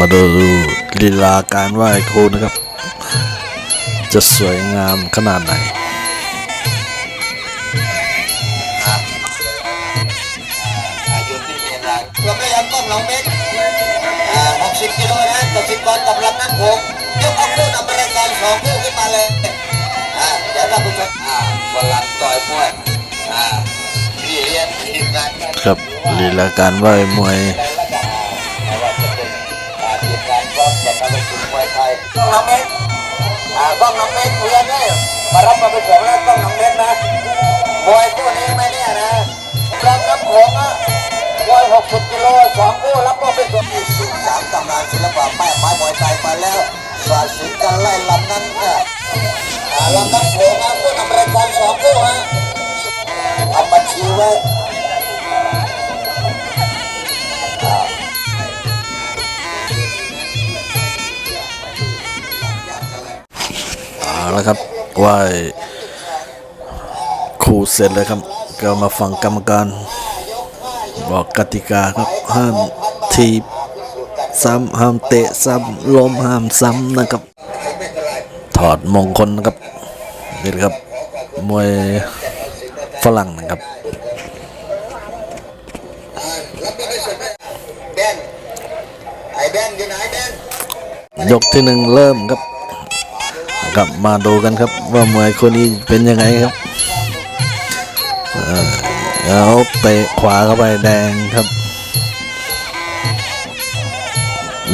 มาดูลีลาการไหว้ครูนะครับ จะสวยงามขนาดไหนอายุที่เรียนรังตัวพยายามก้มลงเม็ดอ่า60กิโลนะต่อ10ปอนด์กับลำน้ำโขงยกเอาคู่นำรายการสองคู่ขึ้นมาเลยอ่าเดี๋ยวท่านผู้ชมอ่าบอลลังต่อยมวยอ่าพี่เรียนทีมงานมาครับลีลาการไหว้มวย ทีมงานกอล์ฟกับนักกีฬามวยไทยต้องน้องเม็ดอ่ากล้องน้องเม็ดเรียนเนี่ยมารับมาเป็นสองแล้วกล้องน้องเม็ดนะมวยคู่นี้ไหมเนี่ยนะลำน้ำโขงอะร้อยหกสิบกิโลสองคู่รับมอบเป็นส่วนอีกสิบสามตำนานศิลปะแป้ไม้มวยไทยมาแล้วสาดสิกันไล่ลำนั้นอ่าลำนั้นโผล่มาคู่นำรายการสองคู่ฮะทำบัญชีไว้ เอาละครับไหว้ครูเสร็จแล้วครับ ก็มาฟังกรรมการ บอกกติกาครับห้ามทีบซ้ำห้ามเตะซ้ำล้มห้ามซ้ำนะครับ ถอดมงคลนะครับนี่ครับมวยฝรั่งนะครับยกที่หนึ่งเริ่มครับ ครับมาดูกันครับ ว่ามวยคนนี้เป็นยังไงครับเอ่อแล้วเตะขวาเข้าไปแดงครับ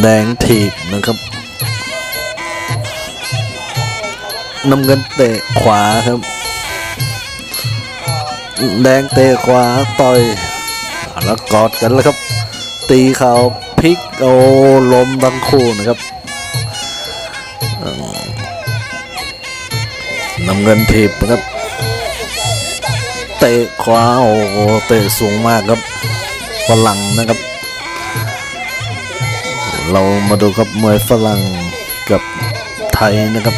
แดงถีบนะครับน้ำเงินเตะขวาครับ แดงเตะขวาต่อยแล้วกอดกันแล้วครับ ตีเข่าพลิกโอลมทั้งคู่นะครับ น้ำเงินถีบนะครับ เตะขวาโอ้โหเตะสูงมากครับฝรั่งนะครับ เรามาดูครับมวยฝรั่งกับไทยนะครับ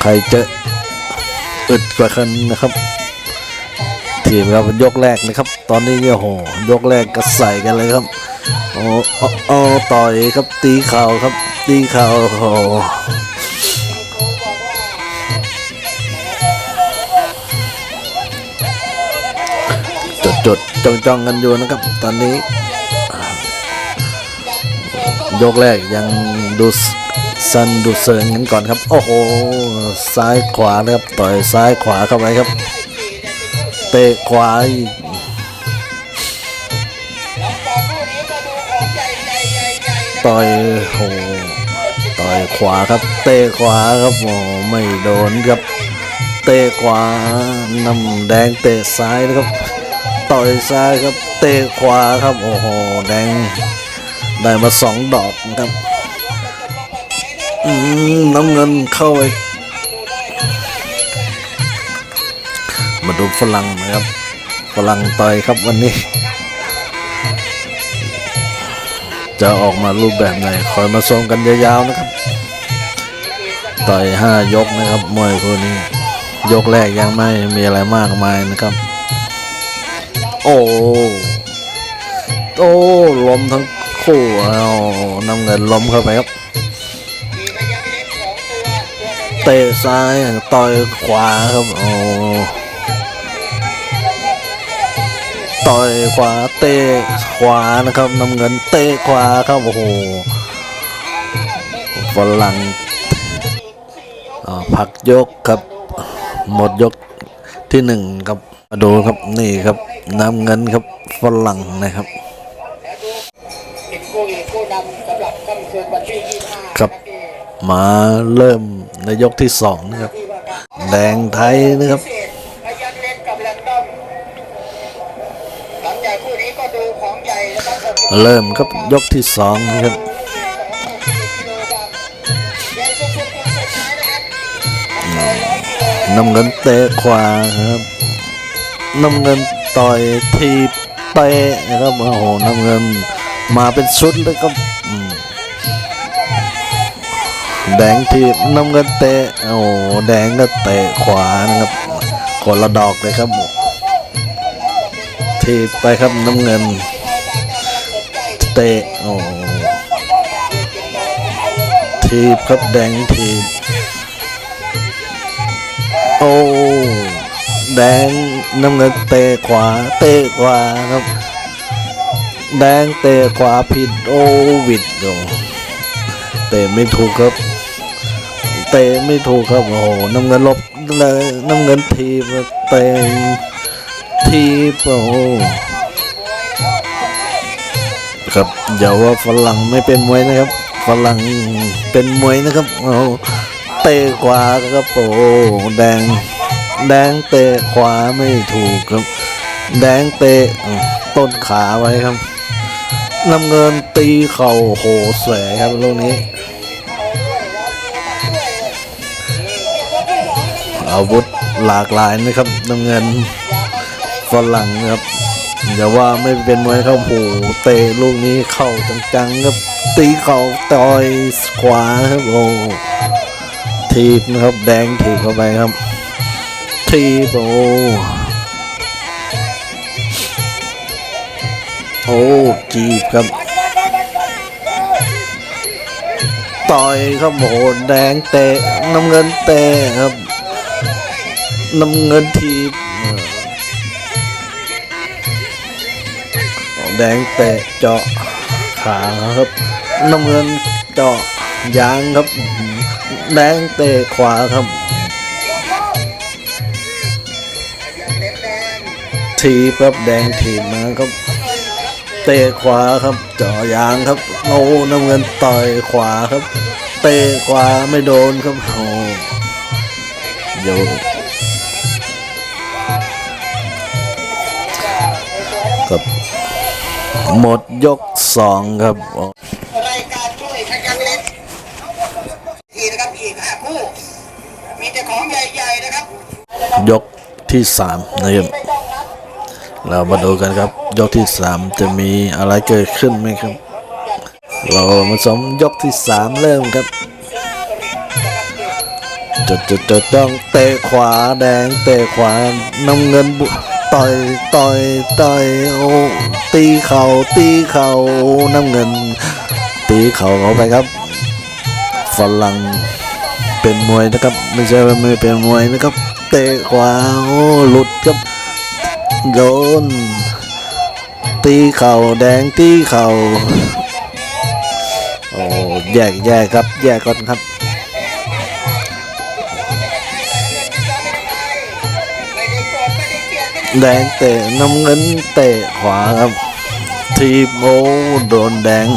ใครจะอึดกว่ากันนะครับ ทีมครับยกแรกนะครับ ตอนนี้เนี่ยโหยกแรกก็ใส่กันเลยครับโอ้โอ้โอ้ต่อยครับตีเข่าครับตีเข่าโอ้ จดจ้องจ้องกันอยู่นะครับ ตอนนี้ ยกแรกยังดูสันดูเซิงกันก่อนครับ โอ้โห ซ้ายขวานะครับ ต่อยซ้ายขวาเข้าไปครับ เตะขวาต่อยโหต่อยขวาครับ เตะขวาครับโอ้ไม่โดนครับ เตะขวาน้ำแดงเตะซ้ายนะครับ ต่อยซ้ายครับ เตะขวาครับ โอ้โห แดง ได้มาสองดอกนะครับอืมน้ำเงินเข้าไปมาดูฝรั่งนะครับ ฝรั่งต่อยครับวันนี้ จะออกมารูปแบบไหน คอยมาชมกันยาวๆนะครับ ต่อยห้ายกนะครับ มวยคู่นี้ ยกแรกยังไม่มีอะไรมากมายนะครับ โอ้ โอ้ล้มทั้งคู่เอาน้ำเงินล้มเข้าไปครับ เตะซ้ายต่อยขวาครับ โอ้ต่อยขวาเตะขวานะครับน้ำเงินเตะขวาครับโอ้โหฝรั่งอ่าพักยกครับ หมดยกที่หนึ่งครับมาดูครับนี่ครับ นำเงินครับฝรั่งนะครับครับมาเริ่มในยกที่สองนะครับ แดงไทยนะครับเริ่มครับยกที่สองนะครับน้ำเงินเตะขวาครับน้ำเงิน ต่อยทีเตะนะครับโอ้โหน้ำเงินมาเป็นชุดเลยครับแดงทีน้ำเงินเตะโอ้แดงก็เตะขวานะครับคนละดอกเลยครับทีไปครับน้ำเงิน เตะโอ้ทีครับแดงทีโอ้ แดงน้ำเงินเตะขวาเตะขวาครับ แดงเตะขวาผิดโอวิดโอ้เตะไม่ถูกครับ เตะไม่ถูกครับโอ้โหน้ำเงินลบเลยน้ำเงินทีบเตะทีบโอ้โหครับอย่าว่าฝรั่งไม่เป็นมวยนะครับฝรั่งเป็นมวยนะครับโอ้โหเตะขวาครับโอ้แดง แดงเตะขวาไม่ถูกครับ แดงเตะต้นขาไว้ครับน้ำเงินตีเข่าโหสวยครับลูกนี้อาวุธหลากหลายนะครับน้ำเงินฝรั่งครับอย่าว่าไม่เป็นมวยเข้าโหเตะลูกนี้เข้าจังๆครับตีเข่าต่อยขวาครับโอ้ทีบนะครับแดงทีบเข้าไปครับ ทีโอ้โอ้จีบครับ ต่อยครับโอ้โหแดงเตะน้ำเงินเตะครับ น้ำเงินทีบแดงเตะเจาะขาครับ น้ำเงินเจาะยางครับ แดงเตะขวาครับ ทีบครับแดงทีบมาครับ เตะขวาครับจาะยางครับโอ้น้ำเงินต่อยขวาครับ เตะขวาไม่โดนครับโอ้เดี๋ยวครับหมดยกสองครับรายการช่วยพยัญเล็กทีนะครับอีกห้าคู่มีแต่ของใหญ่ๆนะครับ ยกที่สามนะครับ เรามาดูกันครับ ยกที่สามจะมีอะไรเกิดขึ้นไหมครับ เรามาสมยกที่สามเริ่มครับจะจะจะต้องเตะขวาแดงเตะขวาน้ำเงินบุต่อยต่อยต่อยโอ้ตีเข่าตีเข่าน้ำเงิน ตีเข่าเข้าไปครับฝรั่งเป็นมวยนะครับ ไม่ใช่ว่าไม่เป็นมวยนะครับ เตะขวาโอ้หลุดครับ โดนตีเข่าแดงตีเข่าโอ้แยกแยกครับ แยกก่อนครับแดงเตะน้ำเงินเตะขวาครับ ทีมโอ้โดนแดง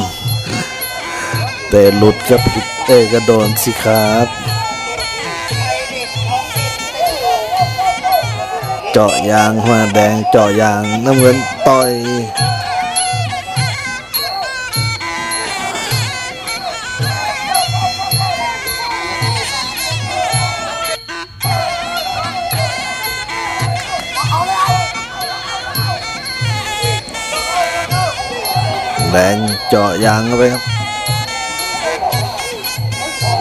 เตะหลุดครับเตะก็โดนสิครับ เจาะยางมาแดงเจาะยางน้ำเงินต่อยแดงเจาะยางเข้าไปครับ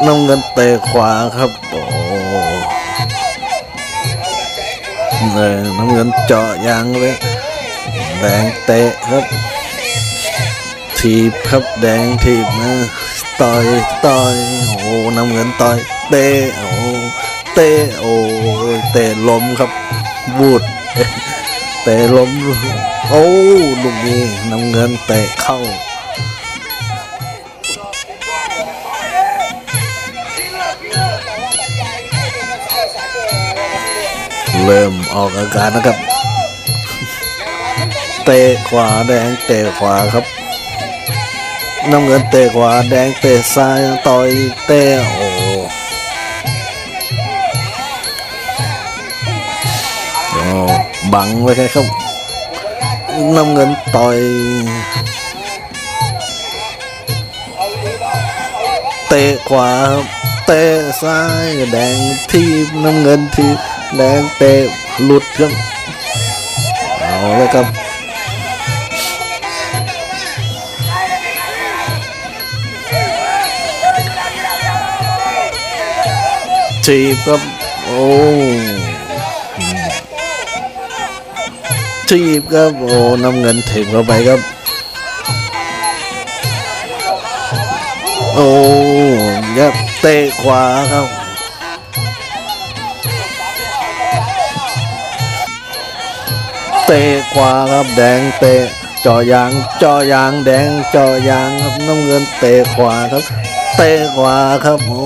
น้ำเงินเตะขวาครับ น้ำเงินเจาะยางเลยแดงเตะครับ ทีบครับแดงทีบมาต่อยต่อยโอ้น้ำเงินต่อยเตะโอ้เตะโอ้เตะล้มครับบูดเตะล้มโอ้ลูกนี้น้ำเงินเตะเข้า เริ่มออกอาการนะครับ เตะขวาแดงเตะขวาครับน้ำเงินเตะขวาแดงเตะซ้ายต่อยเตะโอ้โอบังไว้ครับน้ำเงินต่อยเตะขวาเตะซ้ายแดงทีน้ำเงินทีบ แดงเตะหลุดครับเอาเลยครับทีบครับโอ้ทีบครับโอ้น้ำเงินถีบเข้าไปครับ โอ้ครับเตะขวาครับ เตะขวาครับแดงเตะเจอยางเจอยางแดงเจอยางครับน้ำเงินเตะขวาครับ เตะขวาครับโอ้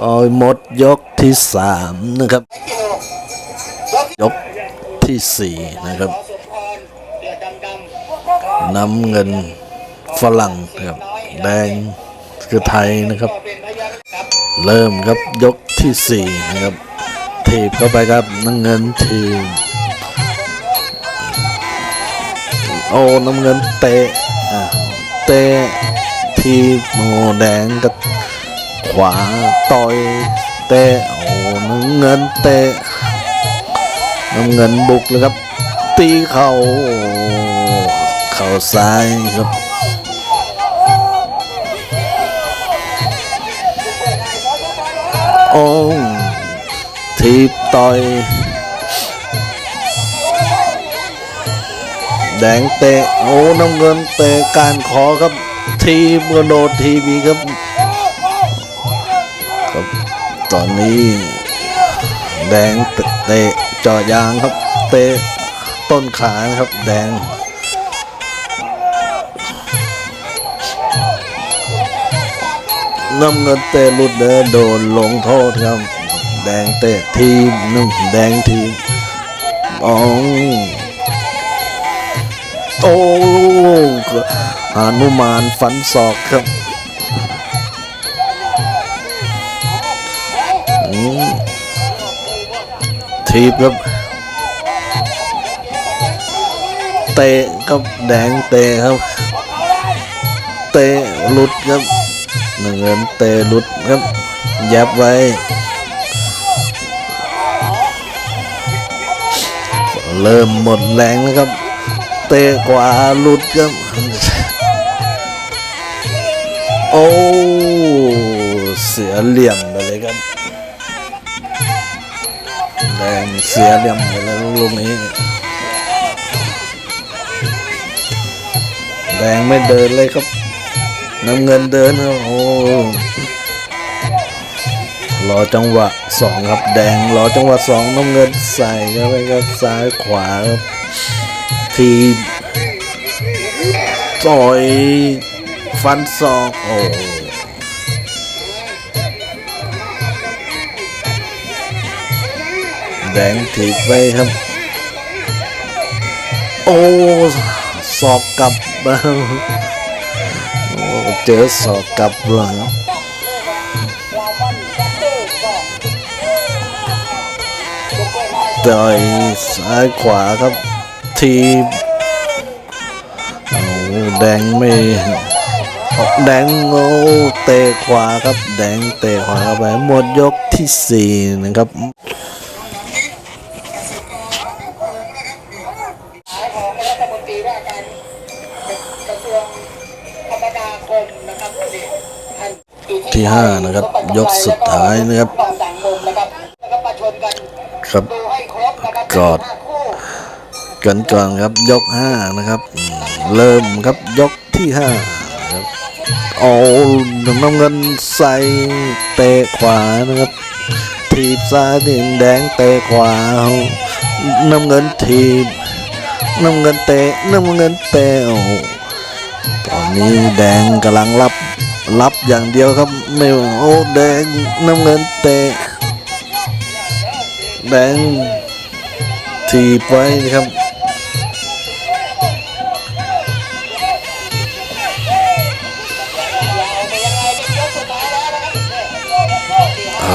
เอาหมดยกที่สามนะครับ ยกที่สี่นะครับน้ำเงินฝรั่งครับแดงคือไทยนะครับ เริ่มครับยกที่สี่นะครับถีบเข้าไปครับน้ำเงินทีบ โอ้น้ำเงินเตะเตะทีโอ้แดงกับขวาต่อยเตะโอ้น้ำเงินเตะน้ำเงินบุกเลยครับ ตีเข่าเข่าซ้ายครับโอ้ทีบต่อย แดงเตะโอ้น้ำเงินเตะการขอครับ ทีมกระโดดทีวีครับครับ ตอนนี้ แดงเตะจาะยางครับ เตะต้นขาครับ แดงน้ำเงินเตะลุดเดินโดนลงโทษครับ แดงเตะทีมนุ่มแดงทีมอ๋อ โอ้หานุมานฟันศอกครับทีบครับ เตะครับแดงเตะครับ เตะหลุดครับหนึ่งเงินเตะหลุดครับ ยับไว้เริ่มหมดแรงแล้วครับ เตะขวาหลุดครับโอ้เสียเหลี่ยมไปเลยครับแดงเสียเหลี่ยมไปแล้วลูกนี้แดงไม่เดินเลยครับน้ำเงินเดินครับโอ้รอจังหวะสองครับแดงรอจังหวะสองน้ำเงินใส่เข้าไปครับซ้ายขวาครับ ทีบต่อยฟันศอกโอ้แดงถีบไปครับ โอ้ศอกกลับมาโอ้เจอศอกกลับเลยครับต่อยซ้ายขวาครับ ทีแดงไม่แดงโง่เตะขวาครับ แดงเตะขวาไปหมดยกที่สี่นะครับที่ห้านะครับ ยกสุดท้ายนะครับ ครับกอด กันก่อนครับยกห้านะครับ เริ่มครับยกที่ห้าครับโอ้น้ำเงินใส่เตะขวานะครับ ทีบซ้ายดินแดงเตะขวา น้ำเงินทีบน้ำเงินเตะน้ำเงินเตะตอนนี้แดงกำลังรับรับอย่างเดียวครับไม่โอ้แดงน้ำเงินเตะแดงทีบไว้นะครับ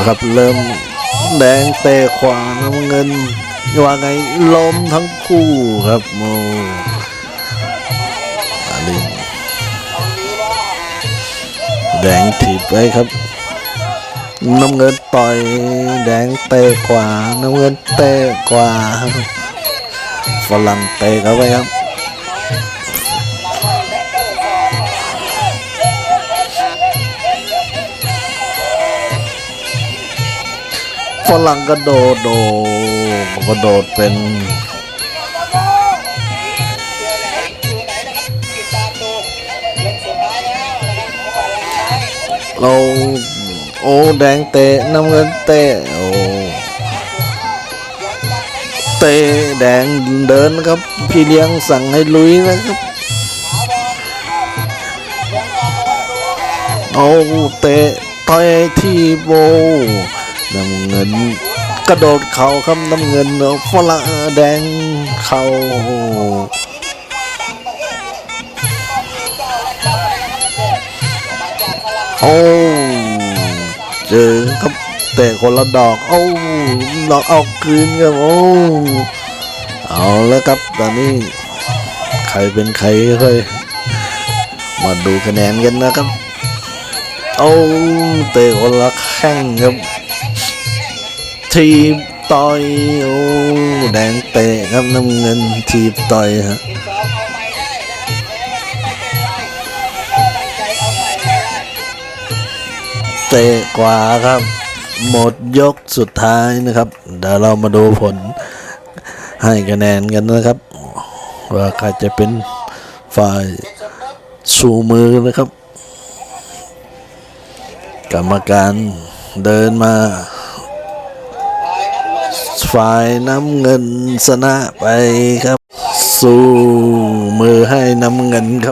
ครับเริ่มแดงเตะขวาน้ำเงินว่าไงล้มทั้งคู่ครับโมอันนี้แดงถีบไว้ครับ น้ำเงินต่อยแดงเตะขวาน้ำเงินเตะขวาฝรั่งเตะเข้าไปครับ ฝรั่งกระโดดโดกระโดดเป็นเราโอ้แดงเตะน้ำเงินเตะโอ้เตะแดงเดินนะครับ พี่เลี้ยงสั่งให้ลุยนะครับเอาเตะต่อยที่โบ น้ำเงิน กระโดดเข่าครับน้ำเงินเอาฝรั่งแดงเข่าโอ้เจอครับเตะคนละดอกโอ้ดอกเอาคืนครับโอ้เอาแล้วครับตอนนี้ใครเป็นใครค่อยมาดูคะแนนกันนะครับ โอ้เตะคนละแข้งครับ ทีบต่อยโอ้แดงเตะครับน้ำเงินทีบต่อยฮะเตะกว่าครับ หมดยกสุดท้ายนะครับ เดี๋ยวเรามาดูผลให้คะแนนกันนะครับ ว่าใครจะเป็นฝ่ายสู้มือนะครับ กรรมการเดินมา ฝ่ายน้ำเงินชนะไปครับ สู้มือให้น้ำเงินครับ